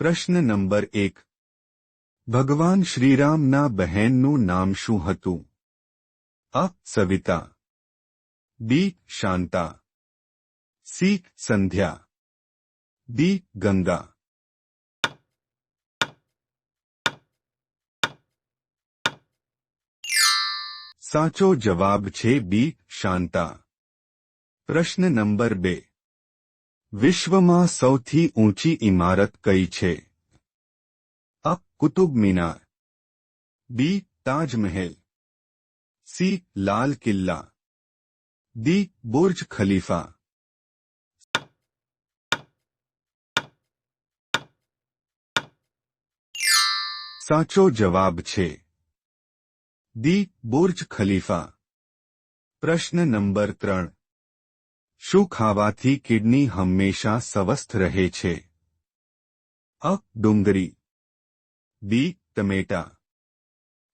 પ્રશ્ન નંબર એક. ભગવાન શ્રીરામના બહેનનું નામ શું હતું? અ. Savita. B. Shanta. C. Sandhya. D. Ganga. સાચો જવાબ છે બી. શાંતા. પ્રશ્ન નંબર બે. વિશ્વમાં સૌથી ઊંચી ઇમારત કઈ છે? A, Qutub Minar. B, Taj Mahal. C, Lal Qila. D Burj ખલીફા. સાચો જવાબ છે. દી બુર્જ ખલીફા. પ્રશ્ન નંબર ત્રણ. શું ખાવાથી કિડની હંમેશા સ્વસ્થ રહે છે? અ, ડુંગળી. બી, ટમેટા.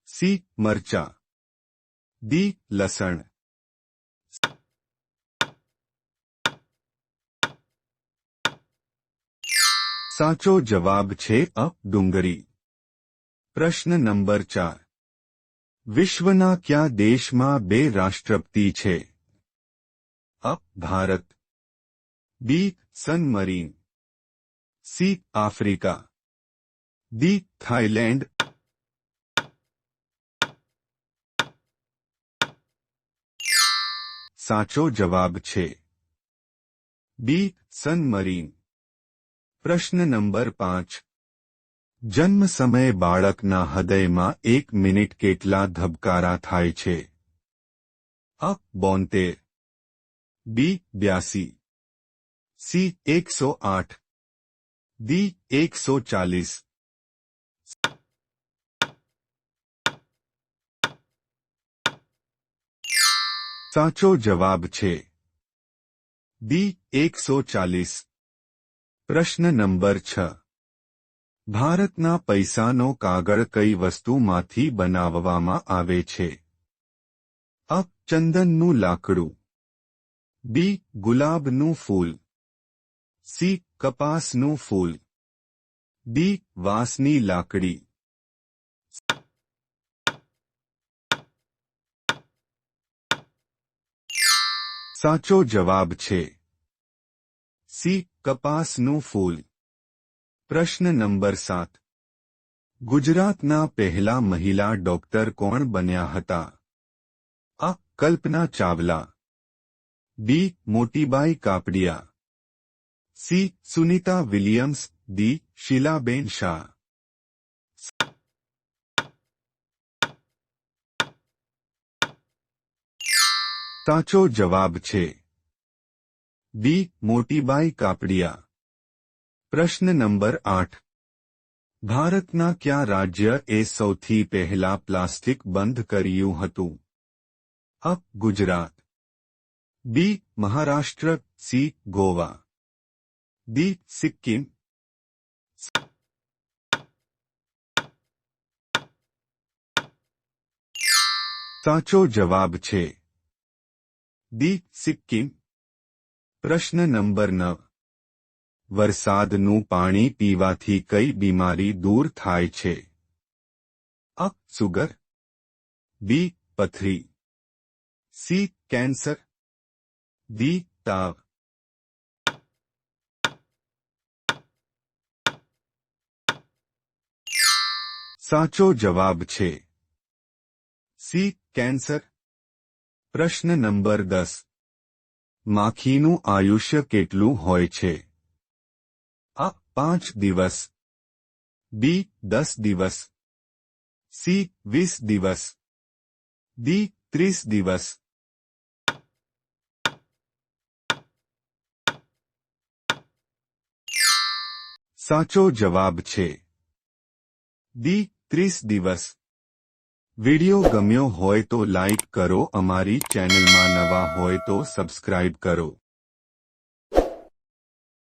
સી, મરચા. ડી, લસણ. સાચો જવાબ છે અ, ડુંગળી. પ્રશ્ન નંબર ચાર. વિશ્વના કયા દેશમાં બે રાષ્ટ્રપતિ છે? અ Bharat B San Marino C Africa D Thailand સાચો જવાબ છે બી સન મરીન પ્રશ્ન નંબર પાંચ જન્મ સમયે બાળકના હૃદયમાં એક મિનિટ કેટલા ધબકારા થાય છે અ બોતેર બી બ્યાસી. સી એકસો આઠ. ડી એકસો ચાલીસ. સાચો જવાબ છે. ડી એકસો ચાલીસ. પ્રશ્ન નંબર છ. ભારતના પૈસાનો કાગળ કઈ વસ્તુમાંથી બનાવવામાં આવે છે? અ ચંદનનું લાકડું. બી ગુલાબનું ફૂલ સી કપાસનું ફૂલ ડી વાંસની લાકડી સાચો જવાબ છે સી કપાસનું ફૂલ પ્રશ્ન નંબર સાત ગુજરાતના પહેલા મહિલા ડોક્ટર કોણ બન્યા હતા આ Kalpana Chawla B Motibai Kapadia C Sunita Williams D Sheelaben Shah સાચો જવાબ છે ડી મોટીબાઈ કાપડિયા પ્રશ્ન નંબર આઠ ભારતના કયા રાજ્ય એ સૌથી પહેલા પ્લાસ્ટિક બંધ કર્યું હતું અ Gujarat B Maharashtra C Goa D Sikkim સાચો જવાબ છે દી સિક્કિમ પ્રશ્ન નંબર નવ વરસાદનું પાણી પીવાથી કઈ બીમારી દૂર થાય છે અ સુગર બી પથરી સી કેન્સર ડી તાવ સાચો જવાબ છે. સી કેન્સર પ્રશ્ન નંબર દસ. માખીનું આયુષ્ય કેટલું હોય છે? આ પાંચ દિવસ. બી દસ દિવસ. સી વીસ દિવસ. ડી ત્રીસ દિવસ. સાચો જવાબ છે. દી ત્રીસ દિવસ. વિડિયો ગમ્યો હોય તો લાઇક કરો, અમારી ચેનલમાં નવા હોય તો સબસ્ક્રાઇબ કરો.